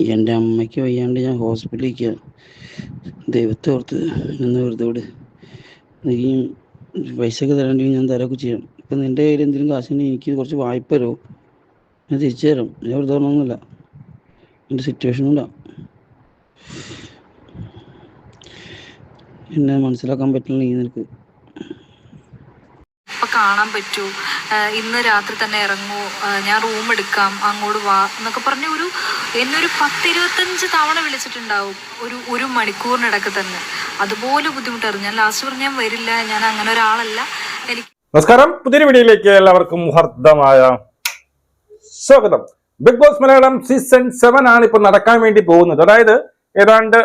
എന്റെ അമ്മയ്ക്ക് വയ്യാണ്ട് ഞാൻ ഹോസ്പിറ്റലിലേക്ക് ദൈവത്തെ ഓർത്ത് നിന്ന് വെറുതെ വിട്. നീ പൈസയൊക്കെ തരാണ്ടെങ്കിൽ ഞാൻ തരൊക്കെ ചെയ്യാം. ഇപ്പം നിന്റെ കയ്യിൽ എന്തെങ്കിലും കാശുണ്ടെങ്കിൽ എനിക്ക് കുറച്ച് വായ്പ തരുമോ? ഞാൻ തിരിച്ചു തരാം. ഞാൻ വെറുതെ പറഞ്ഞൊന്നുമില്ല. എന്റെ സിറ്റുവേഷൻ കൊണ്ടാ. എന്നെ മനസ്സിലാക്കാൻ പറ്റില്ല നീ നിനക്ക്. അപ്പൊ കാണാൻ പറ്റൂ. ഇന്ന് രാത്രി തന്നെ ഇറങ്ങൂ. ഞാൻ റൂം എടുക്കാം അങ്ങോട്ട് വാ എന്നൊക്കെ പറഞ്ഞ ഒരു എന്നൊരു പത്തിരുപത്തഞ്ച് പത്ത് തവണ വിളിച്ചിട്ടുണ്ടാവും ഒരു ഒരു മണിക്കൂറിനിടക്ക് തന്നെ. അതുപോലെ ബുദ്ധിമുട്ടായിരുന്നു. ഞാൻ ലാസ്റ്റ് പറഞ്ഞു ഞാൻ വരില്ല ഞാൻ അങ്ങനെ ഒരാളല്ല. എനിക്ക് നമസ്കാരം. പുതിയൊരു വീഡിയോയിലേക്ക് എല്ലാവർക്കും ഹർദ്ദമായ സ്വാഗതം. Bigg Boss Malayalam season seven ആണ് ഇപ്പൊ നടക്കാൻ വേണ്ടി പോകുന്നത്. അതായത് ഏതാണ്ട്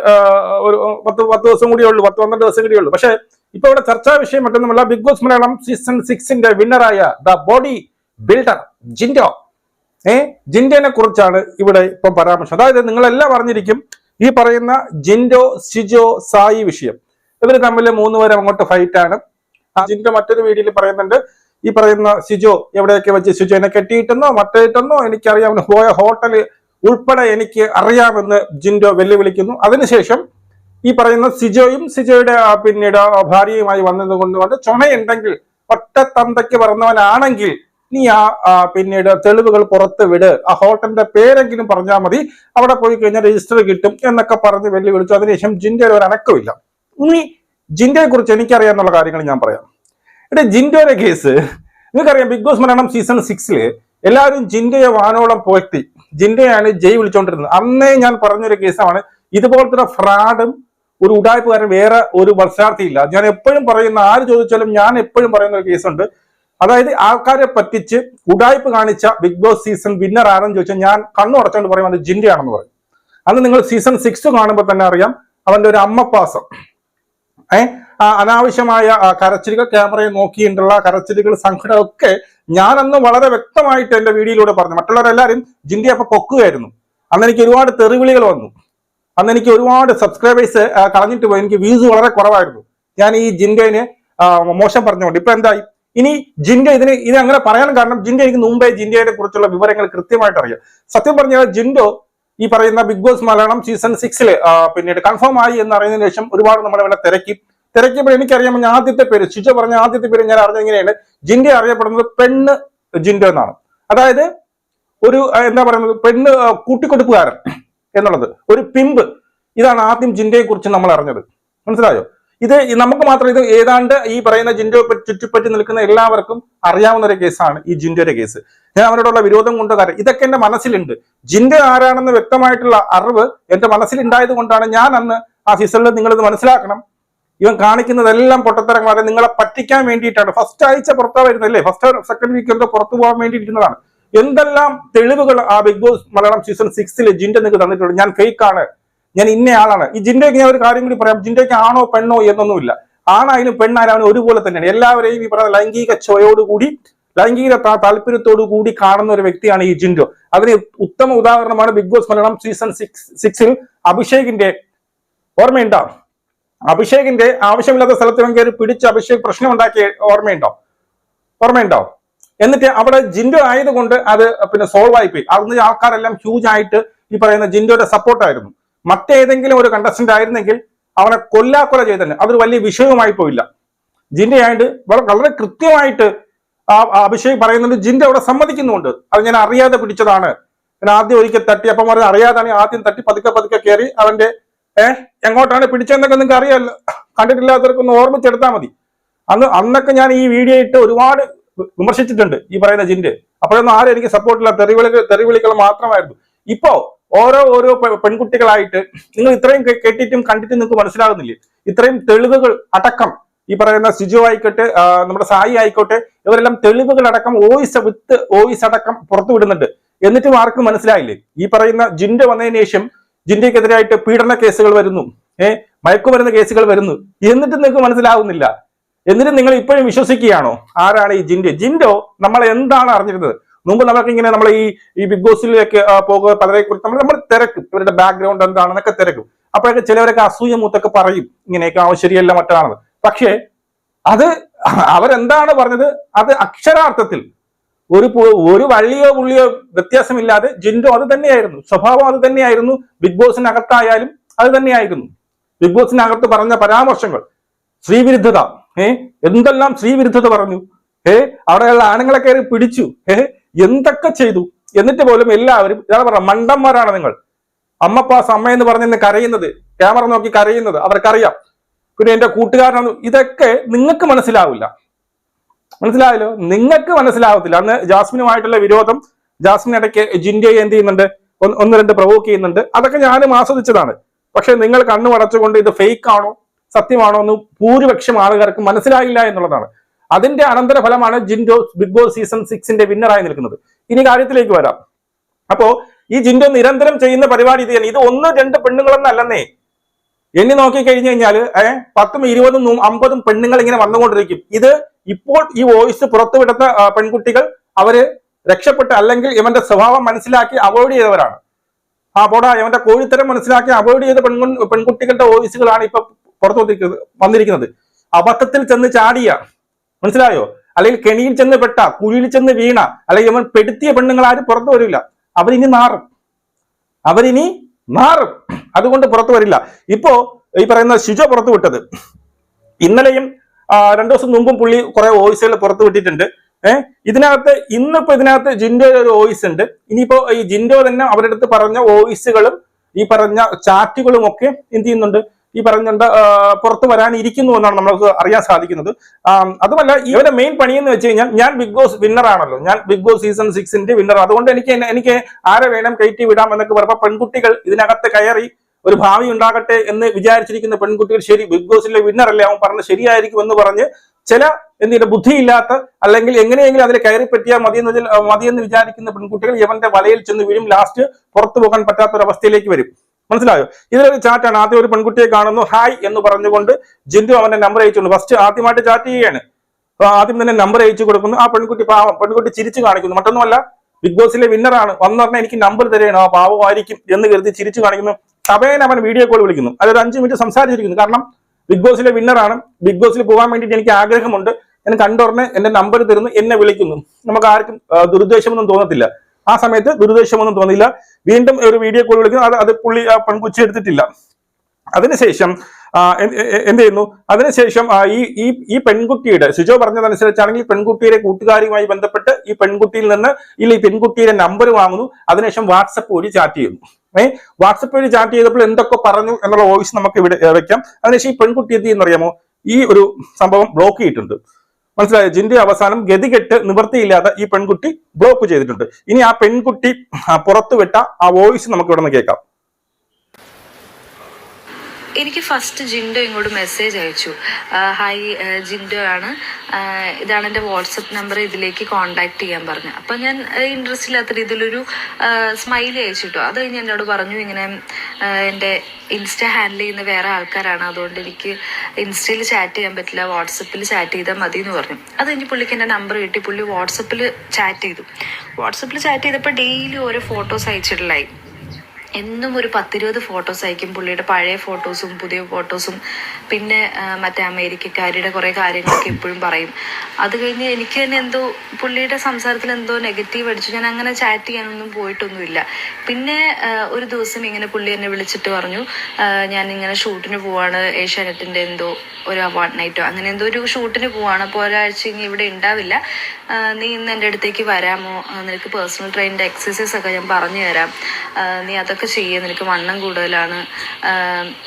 ഒരു പത്ത് പത്ത് ദിവസം കൂടിയേ ഉള്ളൂ പത്ത് പന്ത്രണ്ട് ദിവസം കൂടിയേ ഉള്ളൂ. പക്ഷേ ഇപ്പൊ ഇവിടെ ചർച്ചാ വിഷയം മറ്റൊന്നുമല്ല ബിഗ് ബോസ് മലയാളം സീസൺ സിക്സിന്റെ വിന്നറായ ദ ബോഡി ബിൽഡർ ജിൻഡോ. ഏ? ജിൻഡോനെ കുറിച്ചാണ് ഇവിടെ ഇപ്പം പരാമർശം. അതായത് നിങ്ങളെല്ലാം അറിഞ്ഞിരിക്കും ഈ പറയുന്ന ജിൻഡോ സിജോ സായി വിഷയം. ഇവർ തമ്മിൽ മൂന്ന് പേരും അങ്ങോട്ട് ഫൈറ്റ് ആണ്. ജിൻഡോ മറ്റൊരു വീഡിയോയിൽ പറയുന്നുണ്ട്. ഈ പറയുന്ന സിജോ എവിടെയൊക്കെ വെച്ച് സിജോ എന്നെ കെട്ടിയിട്ടെന്നോ മറ്റേട്ടെന്നോ എനിക്കറിയാം പോയ ഹോട്ടൽ ഉൾപ്പെടെ എനിക്ക് അറിയാമെന്ന് ജിൻഡോ വെല്ലുവിളിക്കുന്നു. അതിനുശേഷം ഈ പറയുന്ന സിജോയും സിജോയുടെ പിന്നീട് ഭാര്യയുമായി വന്നത് കൊണ്ടുകൊണ്ട് ചുമയുണ്ടെങ്കിൽ ഒറ്റത്തന്തയ്ക്ക് പറഞ്ഞവനാണെങ്കിൽ നീ ആ പിന്നീട് തെളിവുകൾ പുറത്ത് വിട്. ആ ഹോട്ടലിന്റെ പേരെങ്കിലും പറഞ്ഞാൽ മതി. അവിടെ പോയി കഴിഞ്ഞാൽ രജിസ്റ്റർ കിട്ടും എന്നൊക്കെ പറഞ്ഞ് വെല്ലുവിളിച്ചു. അതിനുശേഷം ജിൻഡോയുടെ ഒരു അനക്കമില്ല ഇനി ജിൻഡോയെ കുറിച്ച് എനിക്കറിയാന്നുള്ള കാര്യങ്ങൾ ഞാൻ പറയാം. ഇവിടെ ജിൻഡോയുടെ കേസ് നിങ്ങൾക്കറിയാം ബിഗ് ബോസ് മലയാളം സീസൺ സിക്സിൽ എല്ലാവരും ജിൻഡോയെ വാനോളം പോറ്റി ജിൻഡോയാണ് ജയ് വിളിച്ചോണ്ടിരുന്നത്. അന്നേ ഞാൻ പറഞ്ഞൊരു കേസാണ്. ഇതുപോലത്തെ ഫ്രാഡും ഒരു ഉടായ്പകാരൻ വേറെ ഒരു മത്സരാർത്ഥിയില്ല. ഞാൻ എപ്പോഴും പറയുന്ന ആര് ചോദിച്ചാലും ഞാൻ എപ്പോഴും പറയുന്ന ഒരു കേസുണ്ട്. അതായത് ആൾക്കാരെ പറ്റിച്ച് ഉടായ്പ കാണിച്ച ബിഗ് ബോസ് സീസൺ വിന്നർ ആരെന്ന് ചോദിച്ചാൽ ഞാൻ കണ്ണു അടച്ചുകൊണ്ട് പറയും അത് ജിൻഡയാണെന്ന് പറയും. അന്ന് നിങ്ങൾ സീസൺ സിക്സ് കാണുമ്പോൾ തന്നെ അറിയാം അവന്റെ ഒരു അമ്മപ്പാസം. ഏ? അനാവശ്യമായ കരച്ചിലുകൾ ക്യാമറയെ നോക്കിയിട്ടുള്ള കരച്ചിലുകൾ ഞാൻ അന്ന് വളരെ വ്യക്തമായിട്ട് എന്റെ വീഡിയോയിലൂടെ പറഞ്ഞു. മറ്റുള്ളവരെല്ലാവരും ജിൻഡി അപ്പൊ പൊക്കുകയായിരുന്നു. അന്ന് എനിക്ക് ഒരുപാട് തെറിവിളികൾ വന്നു. അന്ന് എനിക്ക് ഒരുപാട് സബ്സ്ക്രൈബേഴ്സ് കളഞ്ഞിട്ട് പോയി. എനിക്ക് വ്യൂസ് വളരെ കുറവായിരുന്നു. ഞാൻ ഈ ജിൻഡോയിന് ആ, മോശം പറഞ്ഞുകൊണ്ട്. ഇപ്പൊ എന്തായി ഇനി ജിൻഡോ ഇതിന് ഇത് അങ്ങനെ പറയാൻ കാരണം ജിൻഡോ എനിക്ക് മുമ്പേ ജിൻഡോയെ കുറിച്ചുള്ള വിവരങ്ങൾ കൃത്യമായിട്ട് അറിയാം. സത്യം പറഞ്ഞാൽ ജിൻഡോ ഈ പറയുന്ന ബിഗ് ബോസ് മലയാളം സീസൺ സിക്സിൽ പിന്നീട് കൺഫേം ആയി എന്ന് അറിയുന്നതിന് ശേഷം ഒരുപാട് നമ്മുടെ ഇവിടെ തിരക്കി. തിരക്കിയപ്പോൾ എനിക്കറിയാം ഞാൻ ആദ്യത്തെ പേര് ശിജ പറഞ്ഞ ആദ്യത്തെ പേര് ഞാൻ അറിഞ്ഞത് എങ്ങനെയാണ് ജിൻഡോ അറിയപ്പെടുന്നത് പെണ്ണ് ജിൻഡോ എന്നാണ്. അതായത് ഒരു എന്താ പറയുന്നത്? പെണ്ണ് കൂട്ടിക്കൊടുപ്പുകാരൻ. എന്നുള്ളത്. ഒരു പിമ്പ് ഇതാണ് ആദ്യം ജിൻഡയെ കുറിച്ച് നമ്മൾ അറിഞ്ഞത്. മനസ്സിലായോ? ഇത് നമുക്ക് മാത്രം ഇത് ഏതാണ്ട് ഈ പറയുന്ന ജിൻഡോ ചുറ്റിപ്പറ്റി നിൽക്കുന്ന എല്ലാവർക്കും അറിയാവുന്ന ഒരു കേസാണ് ഈ ജിൻഡോയുടെ കേസ്. ഞാൻ അവരോടുള്ള വിരോധം കൊണ്ട് കാര്യം ഇതൊക്കെ എന്റെ മനസ്സിലുണ്ട്. ജിൻഡോ ആരാണെന്ന് വ്യക്തമായിട്ടുള്ള അറിവ് എന്റെ മനസ്സിലുണ്ടായത് കൊണ്ടാണ് ഞാൻ അന്ന് ആ സീസണിൽ നിങ്ങളിത് മനസ്സിലാക്കണം. ഇവൻ കാണിക്കുന്നതെല്ലാം പൊട്ടത്തരങ്ങളാണ്. നിങ്ങളെ പറ്റിക്കാൻ വേണ്ടിയിട്ടാണ്. ഫസ്റ്റ് ആഴ്ച പുറത്താ വരുന്നല്ലേ ഫസ്റ്റ് സെക്കൻഡ് വീക്ക് എന്തോ പുറത്തു പോകാൻ വേണ്ടിയിരിക്കുന്നതാണ് എന്തെല്ലാം തെളിവുകൾ ആ ബിഗ് ബോസ് മലയാളം സീസൺ സിക്സിൽ ജിൻഡെ നിങ്ങൾക്ക് തന്നിട്ടുണ്ട്? ഞാൻ ഫേക്ക് ആണ്. ഞാൻ ഇന്ന ആളാണ്. ഈ ജിൻഡയ്ക്ക് ഞാൻ ഒരു കാര്യം കൂടി പറയാം. ജിൻഡയ്ക്ക് ആണോ പെണ്ണോ എന്നൊന്നുമില്ല. ആണായാലും പെണ്ണായാലും ഒരുപോലെ തന്നെയാണ്. എല്ലാവരെയും ഈ പറയുന്ന ലൈംഗിക ചോയോടുകൂടി ലൈംഗിക താല്പര്യത്തോടു കൂടി കാണുന്ന ഒരു വ്യക്തിയാണ് ഈ ജിൻഡോ. അതിന് ഉത്തമ ഉദാഹരണമാണ് Bigg Boss Malayalam season six സിക്സിൽ അഭിഷേകിന്റെ ഓർമ്മയുണ്ടോ? അഭിഷേകിന്റെ ആവശ്യമില്ലാത്ത സ്ഥലത്ത് കയറി പിടിച്ച് അഭിഷേക് പ്രശ്നം ഉണ്ടാക്കിയ ഓർമ്മയുണ്ടോ? ഓർമ്മയുണ്ടോ? എന്നിട്ട് അവിടെ ജിൻഡോ ആയതുകൊണ്ട് അത് പിന്നെ സോൾവ് ആയിപ്പോയി. അന്ന് ആൾക്കാരെല്ലാം ഹ്യൂജ് ആയിട്ട് ഈ പറയുന്ന ജിൻഡോയുടെ സപ്പോർട്ടായിരുന്നു മറ്റേതെങ്കിലും ഒരു കണ്ടസ്റ്റന്റ് ആയിരുന്നെങ്കിൽ അവനെ കൊല്ലാക്കൊല ചെയ്തന്നെ അതൊരു വലിയ വിഷയവുമായി പോയില്ല. ജിൻഡോ ആയിട്ട് വളരെ കൃത്യമായിട്ട് അഭിഷേക് പറയുന്നുണ്ട് ജിൻഡോ അവിടെ സമ്മതിക്കുന്നുണ്ട് അത് ഞാൻ അറിയാതെ പിടിച്ചതാണ്. ഞാൻ ആദ്യം ഒരിക്കൽ തട്ടി അപ്പം പറഞ്ഞ് അറിയാതാണ് ആദ്യം തട്ടി പതുക്കെ പതുക്കെ കയറി അവന്റെ ഏഹ് എങ്ങോട്ടാണ് പിടിച്ചതെന്നൊക്കെ നിങ്ങൾക്ക് അറിയാമല്ലോ കണ്ടിട്ടില്ലാത്തവർക്കൊന്ന് ഓർമ്മിച്ചെടുത്താൽ മതി. അന്ന് അന്നൊക്കെ ഞാൻ ഈ വീഡിയോ ഇട്ട് ഒരുപാട് വിമർശിച്ചിട്ടുണ്ട് ഈ പറയുന്ന ജിൻഡ്. അപ്പോഴൊന്നും ആരും എനിക്ക് സപ്പോർട്ടില്ല തെറിവിളികൾ തെറിവിളികൾ മാത്രമായിരുന്നു. ഇപ്പോ ഓരോ ഓരോ പെൺകുട്ടികളായിട്ട് നിങ്ങൾ ഇത്രയും കേട്ടിട്ടും കണ്ടിട്ടും നിങ്ങൾക്ക് മനസ്സിലാകുന്നില്ലേ? ഇത്രയും തെളിവുകൾ അടക്കം ഈ പറയുന്ന സിജു ആയിക്കോട്ടെ നമ്മുടെ സായി ആയിക്കോട്ടെ ഇവരെല്ലാം തെളിവുകൾ അടക്കം വോയിസ് വിത്ത് വോയിസ് അടക്കം പുറത്തു വിടുന്നുണ്ട് എന്നിട്ടും ആർക്കും മനസ്സിലായില്ലേ? ഈ പറയുന്ന ജിൻഡ് വന്നതിന് ശേഷം ജിൻഡയ്ക്കെതിരായിട്ട് പീഡന കേസുകൾ വരുന്നു. ഏഹ് മയക്കുമരുന്ന് കേസുകൾ വരുന്നു. എന്നിട്ടും നിങ്ങൾക്ക് മനസ്സിലാവുന്നില്ല. എന്നിട്ടും നിങ്ങൾ ഇപ്പോഴും വിശ്വസിക്കുകയാണോ? ആരാണ് ഈ ജിൻഡോ? ജിൻഡോ നമ്മൾ എന്താണ് അറിഞ്ഞിരുന്നത്? മുമ്പ് നമുക്ക് ഇങ്ങനെ നമ്മൾ ഈ ഈ ബിഗ് ബോസിലേക്ക് പോകുക പലരെ കുറിച്ച് നമ്മൾ നമ്മൾ തിരക്കും. ഇവരുടെ ബാക്ക്ഗ്രൗണ്ട് എന്താണെന്നൊക്കെ തിരക്കും. അപ്പോഴൊക്കെ ചിലവരൊക്കെ അസൂയ മൂത്തൊക്കെ പറയും. ഇങ്ങനെയൊക്കെ ശരിയല്ല മറ്റാണെന്ന്. പക്ഷേ അത് അവരെന്താണ് പറഞ്ഞത്? അത് അക്ഷരാർത്ഥത്തിൽ. ഒരു ഒരു വള്ളിയോ പുള്ളിയോ വ്യത്യാസമില്ലാതെ ജിൻഡോ അത് തന്നെയായിരുന്നു. സ്വഭാവം അത് തന്നെയായിരുന്നു. ബിഗ് ബോസിനകത്തായാലും അത് തന്നെയായിരുന്നു. ബിഗ് ബോസിനകത്ത് പറഞ്ഞ പരാമർശങ്ങൾ. സ്ത്രീവിരുദ്ധത. ഏ? എന്തെല്ലാം സ്ത്രീവിരുദ്ധത പറഞ്ഞു? ഏ? അവിടെയുള്ള ആണുങ്ങളെ കയറി പിടിച്ചു. ഏ? എന്തൊക്കെ ചെയ്തു? എന്നിട്ട് പോലും എല്ലാവരും ഇതാണ് പറഞ്ഞ മണ്ടന്മാരാണ് നിങ്ങൾ. അമ്മപ്പാസ് അമ്മ എന്ന് പറഞ്ഞന്ന് കരയുന്നത് ക്യാമറ നോക്കി കരയുന്നത് അവർക്കറിയാം. പിന്നെ എന്റെ കൂട്ടുകാരനാണ്. ഇതൊക്കെ നിങ്ങൾക്ക് മനസ്സിലാവില്ല. മനസ്സിലായല്ലോ? നിങ്ങൾക്ക് മനസ്സിലാവത്തില്ല. അന്ന് ജാസ്മിനുമായിട്ടുള്ള വിരോധം ജാസ്മിൻ ഇടയ്ക്ക് ജിൻഡോയെ എന്ത് ചെയ്യുന്നുണ്ട്? ഒന്ന് രണ്ട് പ്രൊവോക്ക് ചെയ്യുന്നുണ്ട്. അതൊക്കെ ഞാനും ആസ്വദിച്ചതാണ്. പക്ഷെ നിങ്ങൾ കണ്ണു അടച്ചുകൊണ്ട് ഇത് ഫേക്ക് ആണോ? സത്യമാണോ എന്ന് ഭൂരിപക്ഷം ആളുകാർക്ക് മനസ്സിലായില്ല എന്നുള്ളതാണ്. അതിന്റെ അനന്തരഫലമാണ് ജിൻഡോ ബിഗ് ബോസ് സീസൺ സിക്സിന്റെ വിന്നറായി നിൽക്കുന്നത്. ഇനി കാര്യത്തിലേക്ക് വരാം. അപ്പോ ഈ ജിൻഡോ നിരന്തരം ചെയ്യുന്ന പരിപാടി ഇത് ഇത് ഒന്ന് രണ്ട് പെണ്ണുങ്ങളെന്നല്ലെന്നേ. എണ്ണി നോക്കി കഴിഞ്ഞു കഴിഞ്ഞാൽ ഏഹ് പത്തും ഇരുപതും അമ്പതും പെണ്ണുങ്ങൾ ഇങ്ങനെ വന്നുകൊണ്ടിരിക്കും. ഇത് ഇപ്പോൾ ഈ വോയിസ് പുറത്തുവിടുന്ന പെൺകുട്ടികൾ അവർ രക്ഷപ്പെട്ട് അല്ലെങ്കിൽ ഇവന്റെ സ്വഭാവം മനസ്സിലാക്കി അവോയ്ഡ് ചെയ്തവരാണ്. ആ പോടാ ഇവന്റെ കോഴിത്തരം മനസ്സിലാക്കി അവോയ്ഡ് ചെയ്ത പെൺകു പെൺകുട്ടികളുടെ വോയിസുകളാണ് ഇപ്പൊ പുറത്തു വന്നിരിക്കുന്നത്. അബദ്ധത്തിൽ ചെന്ന് ചാടിയ മനസ്സിലായോ? അല്ലെങ്കിൽ കെണിയിൽ ചെന്ന് പെട്ട കുഴിയിൽ ചെന്ന് വീണ അല്ലെങ്കിൽ അവൻ പെടുത്തിയ പെണ്ണുങ്ങൾ ആരും പുറത്തു വരില്ല. അവരിനി മാറും. അവരിനി മാറും. അതുകൊണ്ട് പുറത്തു വരില്ല. ഇപ്പോ ഈ പറയുന്ന ഷിജോ പുറത്തു വിട്ടത്. ഇന്നലെയും രണ്ടു ദിവസം മുമ്പും പുള്ളി കുറെ വോയിസുകൾ പുറത്തു വിട്ടിട്ടുണ്ട്. ഏഹ് ഇതിനകത്ത് ഇന്നിപ്പോ ഇതിനകത്ത് ജിൻഡോ ഒരു വോയിസ് ഉണ്ട്. ഇനിയിപ്പോ ഈ ജിൻഡോ തന്നെ അവരുടെ അടുത്ത് പറഞ്ഞ വോയിസുകളും ഈ പറഞ്ഞ ചാറ്റുകളും ഒക്കെ എന്ത് ചെയ്യുന്നുണ്ട്? ഈ പറഞ്ഞുകൊണ്ട് പുറത്തു വരാനിരിക്കുന്നു എന്നാണ് നമ്മൾക്ക് അറിയാൻ സാധിക്കുന്നത്. അതുമല്ല ഇവരുടെ മെയിൻ പണി എന്ന് വെച്ച് കഴിഞ്ഞാൽ ഞാൻ ബിഗ് ബോസ് വിന്നറാണല്ലോ ഞാൻ ബിഗ് ബോസ് സീസൺ സിക്സിന്റെ വിന്നർ അതുകൊണ്ട് എനിക്ക് എനിക്ക് ആരെ വേണം കയറ്റി വിടാം എന്നൊക്കെ പറയുമ്പോൾ പെൺകുട്ടികൾ ഇതിനകത്ത് കയറി ഒരു ഭാവി ഉണ്ടാകട്ടെ എന്ന് വിചാരിച്ചിരിക്കുന്ന പെൺകുട്ടികൾ ശരി ബിഗ് ബോസിലെ വിന്നർ അല്ലേ? അവൻ പറഞ്ഞ ശരിയായിരിക്കും എന്ന് പറഞ്ഞ് ചില എന്തിന്റെ ബുദ്ധിയില്ലാത്ത അല്ലെങ്കിൽ എങ്ങനെയെങ്കിലും അതിൽ കയറി പറ്റിയാൽ മതിയെന്ന് മതിയെന്ന് വിചാരിക്കുന്ന പെൺകുട്ടികൾ ഇവന്റെ വലയിൽ ചെന്ന് വീഴും. ലാസ്റ്റ് പുറത്തു പോകാൻ പറ്റാത്ത ഒരു അവസ്ഥയിലേക്ക് വരും. മനസ്സിലായോ? ഇതിലൊരു ചാറ്റാണ് ആദ്യം ഒരു പെൺകുട്ടിയെ കാണുന്നു. ഹായ് എന്ന് പറഞ്ഞുകൊണ്ട് ജിന്ദു അവന്റെ നമ്പർ അയച്ചുകൊണ്ട് ഫസ്റ്റ് ആദ്യമായിട്ട് ചാറ്റ് ചെയ്യാണ് അപ്പൊ ആദ്യം തന്നെ നമ്പർ അയച്ചു കൊടുക്കുന്നു. ആ പെൺകുട്ടി പാവം. പെൺകുട്ടി ചിരിച്ചു കാണിക്കുന്നു. മറ്റൊന്നുമല്ല ബിഗ് ബോസിലെ വിന്നറാണ് വന്നു പറഞ്ഞാൽ എനിക്ക് നമ്പർ തരുകയാണ്. ആ പാവമായിരിക്കും എന്ന് കരുതി ചിരിച്ചു കാണിക്കുന്നു. സഭേനെ അവൻ വീഡിയോ കോൾ വിളിക്കുന്നു. അതായത് അഞ്ച് മിനിറ്റ് സംസാരിച്ചിരിക്കുന്നു. കാരണം ബിഗ് ബോസിലെ വിന്നറാണ് ബിഗ് ബോസിൽ പോകാൻ വേണ്ടിയിട്ട് എനിക്ക് ആഗ്രഹമുണ്ട്. ഞാൻ കണ്ടുടനെ എന്റെ നമ്പർ തരുന്നു. എന്നെ വിളിക്കുന്നു. നമുക്ക് ആർക്കും ദുരുദ്ദേശമൊന്നും തോന്നത്തില്ല. ആ സമയത്ത് ദുരുദ്ദേശമൊന്നും തോന്നിയില്ല. വീണ്ടും ഒരു വീഡിയോ കോൾ വിളിക്കുന്നു. അത് അത് പുള്ളി ആ പെൺകുച്ചി എടുത്തിട്ടില്ല. അതിനുശേഷം എന്ത് ചെയ്യുന്നു? അതിനുശേഷം ഈ ഈ ഈ പെൺകുട്ടിയുടെ സിജോ പറഞ്ഞതനുസരിച്ചാണെങ്കിൽ പെൺകുട്ടിയുടെ കൂട്ടുകാരിയുമായി ബന്ധപ്പെട്ട് ഈ പെൺകുട്ടിയിൽ നിന്ന് ഇല്ല ഈ പെൺകുട്ടിയുടെ നമ്പർ വാങ്ങുന്നു. അതിനുശേഷം വാട്സപ്പ് വഴി ചാറ്റ് ചെയ്യുന്നു. ഏഹ് വാട്സപ്പ് വഴി ചാറ്റ് ചെയ്തപ്പോൾ എന്തൊക്കെ പറഞ്ഞു എന്നുള്ള വോയിസ് നമുക്ക് ഇവിടെ വെക്കാം. അതിനുശേഷം ഈ പെൺകുട്ടി എന്ത് ചെയ്യുന്നറിയാമോ? ഈ ഒരു സംഭവം ബ്ലോക്ക് ചെയ്തിട്ടുണ്ട്. മനസ്സിലായോ? ജിന്റെ അവസാനം ഗതികെട്ട് നിവൃത്തിയില്ലാതെ ഈ പെൺകുട്ടി ബ്ലോക്ക് ചെയ്തിട്ടുണ്ട്. ഇനി ആ പെൺകുട്ടി പുറത്തുവിട്ട ആ വോയിസ് നമുക്ക് ഇവിടെ നിന്ന് കേൾക്കാം. എനിക്ക് ഫസ്റ്റ് ജിൻഡോ ഇങ്ങോട്ട് മെസ്സേജ് അയച്ചു. ഹായ് ജിൻഡോ ആണ്. ഇതാണ് എന്റെ വാട്സപ്പ് നമ്പർ ഇതിലേക്ക് കോണ്ടാക്ട് ചെയ്യാൻ പറഞ്ഞു അപ്പം ഞാൻ ഇൻട്രസ്റ്റ് ഇല്ലാത്ത രീതിയിലൊരു സ്മൈലി അയച്ചിട്ടു. അത് കഴിഞ്ഞ് എന്നോട് പറഞ്ഞു ഇങ്ങനെ എന്റെ ഇൻസ്റ്റ ഹാൻഡിൽ ചെയ്യുന്ന വേറെ ആൾക്കാരാണ്. അതുകൊണ്ട് എനിക്ക് ഇൻസ്റ്റയിൽ ചാറ്റ് ചെയ്യാൻ പറ്റില്ല. വാട്സപ്പിൽ ചാറ്റ് ചെയ്താൽ മതി എന്ന് പറഞ്ഞു. അത് കഴിഞ്ഞ് പുള്ളിക്ക് എന്റെ നമ്പർ കിട്ടി. പുള്ളി വാട്സപ്പിൽ ചാറ്റ് ചെയ്തു. വാട്സപ്പിൽ ചാറ്റ് ചെയ്തപ്പോൾ ഡെയിലി ഓരോ ഫോട്ടോസ് അയച്ചിട്ടുള്ളായി എന്നും ഒരു പത്തിരുപത് ഫോട്ടോസ് അയക്കും പുള്ളിയുടെ പഴയ ഫോട്ടോസും പുതിയ ഫോട്ടോസും പിന്നെ മറ്റേ അമേരിക്കക്കാരുടെ കുറേ കാര്യങ്ങളൊക്കെ എപ്പോഴും പറയും. അത് കഴിഞ്ഞ് എനിക്ക് തന്നെ എന്തോ പുള്ളിയുടെ സംസാരത്തിൽ എന്തോ നെഗറ്റീവ് അടിച്ചു. ഞാൻ അങ്ങനെ ചാറ്റ് ചെയ്യാനൊന്നും പോയിട്ടൊന്നുമില്ല. പിന്നെ ഒരു ദിവസം ഇങ്ങനെ പുള്ളി എന്നെ വിളിച്ചിട്ട് പറഞ്ഞു ഞാൻ ഇങ്ങനെ ഷൂട്ടിന് പോവാണ്. ഏഷ്യാനെറ്റിന്റെ എന്തോ ഒരു അവാർഡ് നൈറ്റോ അങ്ങനെ എന്തോ ഒരു ഷൂട്ടിന് പോവാണ്. അപ്പോൾ ഒരാഴ്ച ഇനി ഇവിടെ ഉണ്ടാവില്ല. നീ ഇന്ന് എന്റെ അടുത്തേക്ക് വരാമോ? നിനക്ക് പേഴ്സണൽ ട്രെയിനിന്റെ എക്സസൈസ് ഒക്കെ ഞാൻ പറഞ്ഞു തരാം. നീ അതൊക്കെ ചെയ്യേ നിനക്ക് വണ്ണം കൂടുതലാണ്.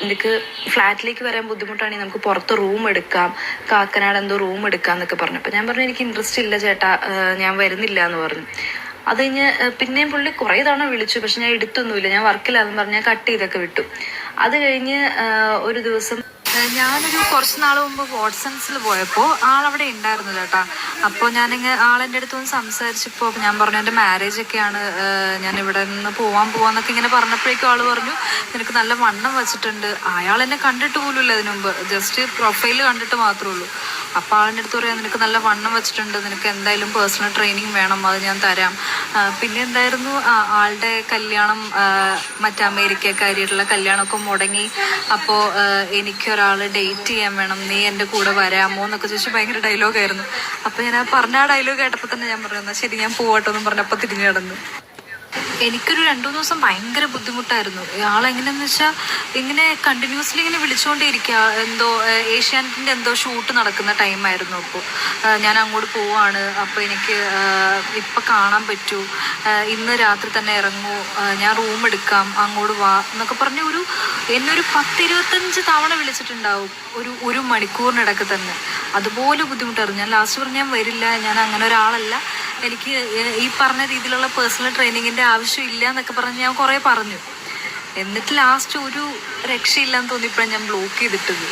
നിനക്ക് ഫ്ലാറ്റിലേക്ക് വരാൻ ബുദ്ധിമുട്ടാണെങ്കിൽ നമുക്ക് പുറത്ത് റൂം എടുക്കാം. കാക്കനാട് എന്തോ റൂം എടുക്കാം എന്നൊക്കെ പറഞ്ഞു. അപ്പോൾ ഞാൻ പറഞ്ഞു എനിക്ക് ഇൻട്രസ്റ്റ് ഇല്ല ചേട്ടാ. ഞാൻ വരുന്നില്ല എന്ന് പറഞ്ഞു. അത് കഴിഞ്ഞ് പിന്നെയും പുള്ളി കുറേ തവണ വിളിച്ചു. പക്ഷെ ഞാൻ എടുത്തൊന്നുമില്ല. ഞാൻ വർക്കില്ലാന്ന് പറഞ്ഞ് ഞാൻ കട്ട് ചെയ്തൊക്കെ വിട്ടു. അത് കഴിഞ്ഞ് ഒരു ദിവസം ഞാനൊരു കുറച്ച് നാൾ മുമ്പ് വാട്സൺസിൽ പോയപ്പോൾ ആളവിടെ ഉണ്ടായിരുന്നു ചേട്ടാ അപ്പോൾ ഞാനിങ്ങനെ ആളെന്റെ അടുത്ത് നിന്ന് സംസാരിച്ചപ്പോൾ ഞാൻ പറഞ്ഞു എന്റെ മാരേജ് ഒക്കെയാണ് ഞാൻ ഇവിടെ നിന്ന് പോവാൻ പോവാന്നൊക്കെ ഇങ്ങനെ പറഞ്ഞപ്പോഴേക്കും ആൾ പറഞ്ഞു നിനക്ക് നല്ല വണ്ണം വെച്ചിട്ടുണ്ട്. അയാൾ എന്നെ കണ്ടിട്ട് പോലുമില്ല അതിനു മുമ്പ്. ജസ്റ്റ് പ്രൊഫൈൽ കണ്ടിട്ട് മാത്രമേ ഉള്ളൂ. അപ്പോൾ ആളിന്റെ അടുത്ത് പറയാം നിനക്ക് നല്ല വണ്ണം വെച്ചിട്ടുണ്ട്. നിനക്ക് എന്തായാലും പേഴ്സണൽ ട്രെയിനിങ് വേണം. അത് ഞാൻ തരാം. പിന്നെ എന്തായിരുന്നു? ആളുടെ കല്യാണം മറ്റേ അമേരിക്കക്കാരിയായിട്ടുള്ള കല്യാണമൊക്കെ മുടങ്ങി. അപ്പോൾ എനിക്കൊരാൾ ഒരാൾ ഡേറ്റ് ചെയ്യാൻ വേണം നീ എന്റെ കൂടെ വരാമോ എന്നൊക്കെ ചോദിച്ചു ഭയങ്കര ഡയലോഗ് ആയിരുന്നു. അപ്പോൾ ഞാൻ ആ പറഞ്ഞ ഡയലോഗ് കേട്ടപ്പോൾ തന്നെ ഞാൻ പറഞ്ഞു ശരി ഞാൻ പോകട്ടോ എന്നും പറഞ്ഞപ്പോൾ തിരിഞ്ഞു കിടന്നു എനിക്കൊരു രണ്ടു മൂന്ന് ദിവസം ഭയങ്കര ബുദ്ധിമുട്ടായിരുന്നു. ആളെങ്ങനെയെന്ന് വെച്ചാൽ ഇങ്ങനെ കണ്ടിന്യൂസ്ലി ഇങ്ങനെ വിളിച്ചുകൊണ്ടിരിക്കുക എന്തോ ഏഷ്യാനെറ്റിന്റെ എന്തോ ഷൂട്ട് നടക്കുന്ന ടൈമായിരുന്നു അപ്പോൾ ഞാൻ അങ്ങോട്ട് പോവാണ്. അപ്പോൾ എനിക്ക് ഇപ്പം കാണാൻ പറ്റൂ. ഇന്ന് രാത്രി തന്നെ ഇറങ്ങൂ. ഞാൻ റൂം എടുക്കാം. അങ്ങോട്ട് വാ എന്നൊക്കെ പറഞ്ഞ ഒരു എന്നൊരു പത്തിരുപത്തഞ്ച് തവണ വിളിച്ചിട്ടുണ്ടാവും. ഒരു ഒരു മണിക്കൂറിനിടക്ക് തന്നെ. അതുപോലെ ബുദ്ധിമുട്ടായിരുന്നു. ഞാൻ ലാസ്റ്റ് പറഞ്ഞു ഞാൻ വരില്ല. ഞാൻ അങ്ങനെ ഒരാളല്ല. എനിക്ക് ഈ പറഞ്ഞ രീതിയിലുള്ള പേഴ്സണൽ ട്രെയിനിങ്ങിന്റെ ആവശ്യമില്ല എന്നൊക്കെ പറഞ്ഞ് ഞാൻ കുറേ പറഞ്ഞു. എന്നിട്ട് ലാസ്റ്റ് ഒരു രക്ഷയില്ലാന്ന് തോന്നിയപ്പോഴാണ് ഞാൻ ബ്ലോക്ക് ചെയ്തിട്ടത്.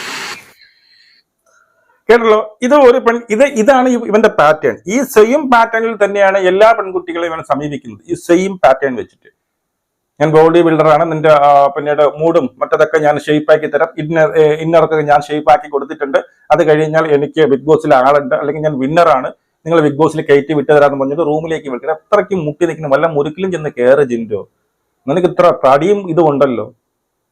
കേട്ടല്ലോ? ഇത് ഒരു പെൺ ഇത് ഇതാണ് ഇവന്റെ പാറ്റേൺ ഈ സെയിം പാറ്റേണിൽ തന്നെയാണ് എല്ലാ പെൺകുട്ടികളെയും ഇവൻ സമീപിക്കുന്നത്. ഈ സെയിം പാറ്റേൺ വെച്ചിട്ട്. ഞാൻ ബോഡി ബിൽഡറാണ് നിന്റെ പിന്നീട് മൂടും. മറ്റതൊക്കെ ഞാൻ ഷേപ്പാക്കി തരാം. ഇന്നർ ഇന്നറൊക്കെ ഞാൻ ഷേപ്പാക്കി കൊടുത്തിട്ടുണ്ട്. അത് കഴിഞ്ഞാൽ എനിക്ക് ബിഗ് ബോസിൽ ആളുണ്ട്. അല്ലെങ്കിൽ ഞാൻ വിന്നറാണ് നിങ്ങൾ ബിഗ് ബോസിൽ കയറ്റി വിട്ടു തരാന്ന് പറഞ്ഞിട്ട് റൂമിലേക്ക് വിളിക്കുന്നത് അത്രയ്ക്കും മുട്ടി നിൽക്കുന്ന വല്ല മുരുക്കിലും ചെന്ന് കയറി ജിൻഡോ. നിനക്ക് ഇത്ര തടിയും ഇതും ഉണ്ടല്ലോ.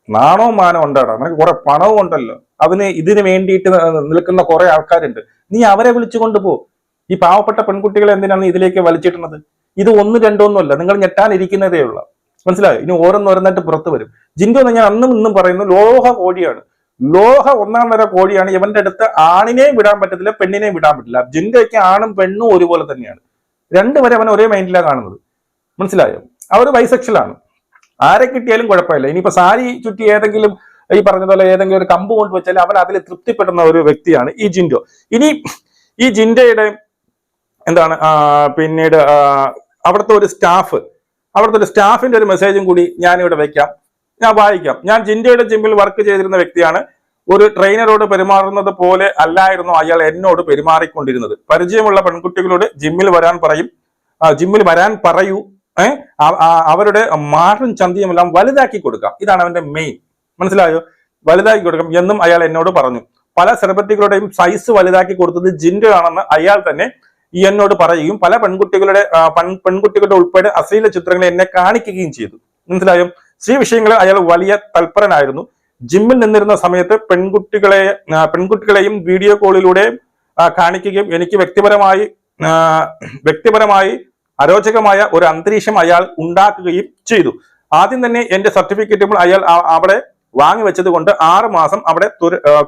നാണോ മാനോ ഉണ്ടാടാ? നിനക്ക് കുറെ പണവും ഉണ്ടല്ലോ. അവന് ഇതിന് വേണ്ടിയിട്ട് നിൽക്കുന്ന കുറെ ആൾക്കാരുണ്ട്. നീ അവരെ വിളിച്ചുകൊണ്ട് പോ. ഈ പാവപ്പെട്ട പെൺകുട്ടികളെ എന്തിനാണ് ഇതിലേക്ക് വലിച്ചിട്ടുന്നത് ഇത് ഒന്ന് രണ്ടോന്നുമല്ല നിങ്ങൾ ഞെട്ടാനിരിക്കുന്നതേ ഉള്ളൂ. മനസ്സിലായോ? ഇനി ഓരോന്നോരോന്നായിട്ട് പുറത്തു വരും. ജിൻഡോ എന്ന് ഞാൻ അന്നും ഇന്നും പറയുന്നു ലോഹ കോഴിയാണ് ലോഹ ഒന്നാം തര കോഴിയാണ്. ഇവന്റെ അടുത്ത് ആണിനെയും വിടാൻ പറ്റത്തില്ല പെണ്ണിനെയും വിടാൻ പറ്റില്ല. ജിങ്കയ്ക്ക് ആണും പെണ്ണും ഒരുപോലെ തന്നെയാണ്. രണ്ടുപേരെ അവൻ ഒരേ മൈൻഡിലാണ് കാണുന്നത്. മനസ്സിലായോ? അവർ ബൈസെക്ഷലാണ് ആരെ കിട്ടിയാലും കുഴപ്പമില്ല. ഇനിയിപ്പോ സാരി ചുറ്റി ഏതെങ്കിലും ഈ പറഞ്ഞതുപോലെ ഏതെങ്കിലും ഒരു കമ്പ് കൊണ്ട് വെച്ചാൽ അവൻ അതിൽ തൃപ്തിപ്പെടുന്ന ഒരു വ്യക്തിയാണ് ഈ ജിൻഡോ. ഇനി ഈ ജിൻഡയുടെ എന്താണ്? പിന്നീട് അവിടുത്തെ ഒരു സ്റ്റാഫ് അവിടുത്തെ ഒരു സ്റ്റാഫിന്റെ ഒരു മെസ്സേജും കൂടി ഞാനിവിടെ വെക്കാം. ഞാൻ വായിക്കാം. ഞാൻ ജിൻഡയുടെ ജിമ്മിൽ വർക്ക് ചെയ്തിരുന്ന വ്യക്തിയാണ്. ഒരു ട്രെയിനറോട് പെരുമാറുന്നത് പോലെ അല്ലായിരുന്നു അയാൾ എന്നോട് പെരുമാറിക്കൊണ്ടിരുന്നത്. പരിചയമുള്ള പെൺകുട്ടികളോട് ജിമ്മിൽ വരാൻ പറയും. ജിമ്മിൽ വരാൻ പറയൂ. അവരുടെ മാറും ചന്തിയുമെല്ലാം വലുതാക്കി കൊടുക്കാം. ഇതാണ് അവന്റെ മെയിൻ മനസ്സിലായോ? വലുതാക്കി കൊടുക്കാം എന്നും അയാൾ എന്നോട് പറഞ്ഞു. പല സെലിബ്രിറ്റികളുടെയും സൈസ് വലുതാക്കി കൊടുത്തത് ജിൻഡോ ആണെന്ന് അയാൾ തന്നെ എന്നോട് പറയുകയും പല പെൺകുട്ടികളുടെ പെൺ- പെൺകുട്ടികളുടെ ഉൾപ്പെടെ അശ്ലീല ചിത്രങ്ങളെ എന്നെ കാണിക്കുകയും ചെയ്തു. മനസ്സിലായോ? സ്ത്രീ വിഷയങ്ങളിൽ അയാൾ വലിയ തൽപരനായിരുന്നു. ജിമ്മിൽ നിന്നിരുന്ന സമയത്ത് പെൺകുട്ടികളെ പെൺകുട്ടികളെയും വീഡിയോ കോളിലൂടെ കാണിക്കുകയും എനിക്ക് വ്യക്തിപരമായി വ്യക്തിപരമായി അരോചകമായ ഒരു അന്തരീക്ഷം അയാൾ ഉണ്ടാക്കുകയും ചെയ്തു. ആദ്യം തന്നെ എന്റെ സർട്ടിഫിക്കറ്റുകൾ അയാൾ അവിടെ വാങ്ങി വെച്ചത് കൊണ്ട് ആറ് മാസം അവിടെ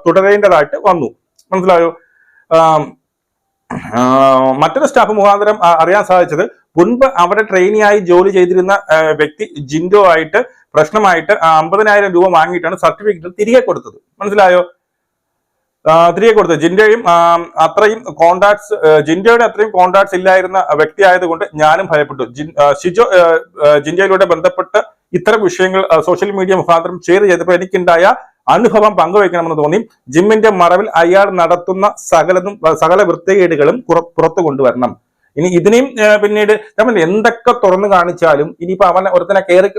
തുടരേണ്ടതായിട്ട് വന്നു. മനസ്സിലായോ? മറ്റൊരു സ്റ്റാഫ് മുഖാന്തരം അറിയാൻ സാധിച്ചത് മുൻപ് അവിടെ ട്രെയിനിയായി ജോലി ചെയ്തിരുന്ന വ്യക്തി ജിൻഡോ ആയിട്ട് പ്രശ്നമായിട്ട് അമ്പതിനായിരം രൂപ വാങ്ങിയിട്ടാണ് സർട്ടിഫിക്കറ്റ് തിരികെ കൊടുത്തത്. മനസ്സിലായോ? തിരികെ കൊടുത്തത്. ജിൻഡോയും അത്രയും കോണ്ടാക്ട്സ് ജിൻഡോയുടെ അത്രയും കോണ്ടാക്ട്സ് ഇല്ലായിരുന്ന വ്യക്തി ആയതുകൊണ്ട് ഞാനും ഭയപ്പെട്ടു. ഷിജോ ജിൻഡോയിലൂടെ ബന്ധപ്പെട്ട് ഇത്തരം വിഷയങ്ങൾ സോഷ്യൽ മീഡിയ മുഖാന്തരം ഷെയർ ചെയ്തപ്പോൾ എനിക്കുണ്ടായ അനുഭവം പങ്കുവയ്ക്കണമെന്ന് തോന്നി. ജിമ്മിന്റെ മറവിൽ അയാൾ നടത്തുന്ന സകലതും സകല വൃത്തികേടുകളും പുറത്തു കൊണ്ടുവരണം. ഇനി ഇതിനെയും പിന്നീട് പറഞ്ഞില്ലേ, എന്തൊക്കെ തുറന്നു കാണിച്ചാലും ഇനിയിപ്പോ അവനെ ഒരുത്തനെ കയറി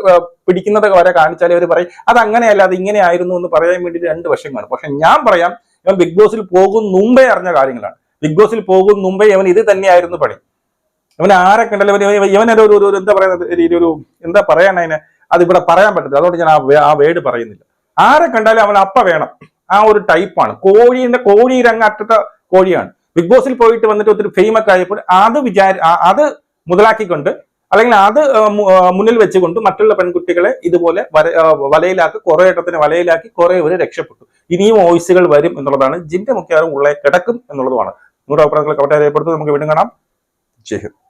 പിടിക്കുന്നത് വരെ കാണിച്ചാലും അവർ പറയും അത് അങ്ങനെയല്ല അത് ഇങ്ങനെ ആയിരുന്നു എന്ന് പറയാൻ വേണ്ടി രണ്ട് വശം പക്ഷെ ഞാൻ പറയാം ഇവൻ ബിഗ് ബോസിൽ പോകും മുമ്പേ അറിഞ്ഞ കാര്യങ്ങളാണ്. ബിഗ് ബോസിൽ പോകും മുമ്പേ ഇവൻ ഇത് തന്നെയായിരുന്നു പണി. അവൻ ആരെ കണ്ടല്ലോ ഇവൻ ഇവൻ- ഇവനൊരു ഒരു- എന്താ പറയുന്നത് ഒരു- എന്താ പറയാൻ അതിനെ അത് ഇവിടെ പറയാൻ പറ്റില്ല അതുകൊണ്ട് ഞാൻ ആ വേർഡ് പറയുന്നില്ല. ആരെ കണ്ടാലും അവൻ അപ്പ വേണം. ആ ഒരു ടൈപ്പാണ് കോഴീന്റെ കോഴിയിലങ്ങ് അറ്റത്തെ കോഴിയാണ്. ബിഗ് ബോസിൽ പോയിട്ട് വന്നിട്ട് ഒത്തിരി ഫെയിമൊക്കെ ആയപ്പോൾ അത് വിചാരി അത് മുതലാക്കിക്കൊണ്ട് അല്ലെങ്കിൽ അത് മുന്നിൽ വെച്ചുകൊണ്ട് മറ്റുള്ള പെൺകുട്ടികളെ ഇതുപോലെ വര- വലയിലാക്കി കുറെ ഇടത്തിന് വലയിലാക്കി കുറെ പേര് രക്ഷപ്പെട്ടു. ഇനിയും വോയിസുകൾ വരും എന്നുള്ളതാണ് ജിന്റെ മുഖ്യാറും ഉള്ളേ കിടക്കും എന്നുള്ളതുമാണ്. നിങ്ങളുടെ അഭിപ്രായങ്ങൾ കവട്ടെ രേഖപ്പെടുത്തുന്നത് നമുക്ക് വീണ്ടും കാണാം. ജയ് ഹിന്ദ്.